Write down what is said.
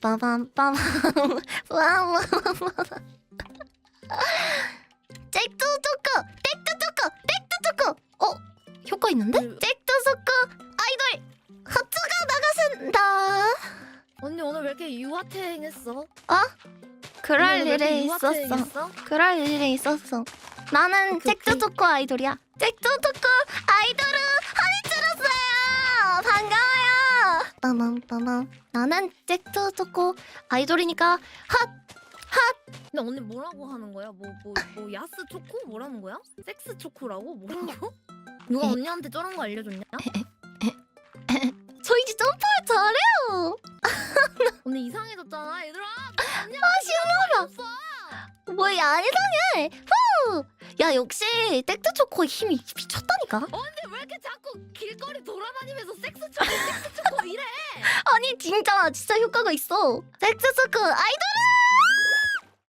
빠밤 빠밤 빠밤 잭도 초코 백도 초코 백도 초코 어 효과 있는데? 음. 잭도 초코 아이돌 하트가 나가신다 언니 오늘 왜 이렇게 유아탱했어? 어? 그럴 언니 오늘 왜 일에 이렇게 있었어? 그럴 일에 있었어 나는 잭도 오케이. 초코 아이돌이야 잭도 초코 빠밤 빠밤 나는 잭도 초코 아이돌이니까 근데 언니 뭐라고 하는 거야? 뭐 뭐 뭐 야스 초코 뭐라는 거야? 섹스 초코라고 뭐라고? 누가 에. 언니한테 저런 거 알려줬냐? 저 이제 점프를 잘해요 언니 이상해졌잖아 얘들아. 아 없어. 뭐야 안 이상해 후! 야 역시 잭도 초코 힘이 미쳤다니까 언니 왜 이렇게 자꾸 길거리 돌아다니면서 섹스 초코 섹스 초코 이래? 진짜 진짜 효과가 있어. 초코 아이돌은